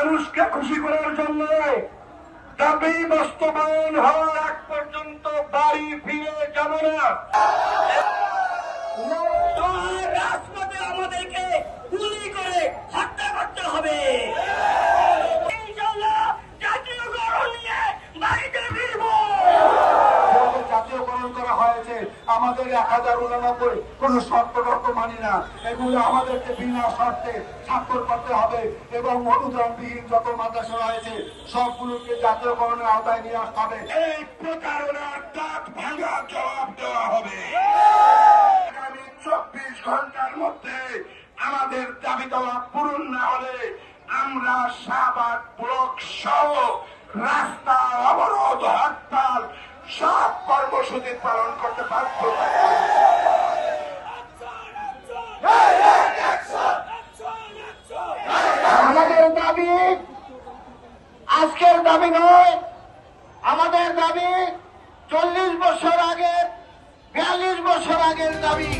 মানুষকে খুশি করার জন্য দাবি বাস্তবায়ন হওয়ার আগ পর্যন্ত বাড়ি ফিরে যাব না। আমাদেরকে আমাদের এক হাজার উনানব্বই কোন শর্ত মানি না। এগুলো আমাদেরকে বিনা শর্তে স্বাক্ষর করতে হবে এবং অনুদানবিহীন যত মাদ্রাসা রয়েছে, সবগুলোকে জাতীয়করণের আওতায় নিয়ে আসতে হবে। এই প্রতারণার দাঁত ভাঙা জবাব দেওয়া হবে। আগামী চব্বিশ ঘণ্টার মধ্যে আমাদের দাবি দেওয়া পূরণ না হলে আমরা শাহবাগ ব্লক সহ রাস্তা অবরোধ, হরতাল, সব কর্মসূচি পালন করতে বাধ্য আমাদের দাবি আজকের দাবি নয়, আমাদের দাবি চল্লিশ বছর আগের, বিয়াল্লিশ বছর আগের দাবি।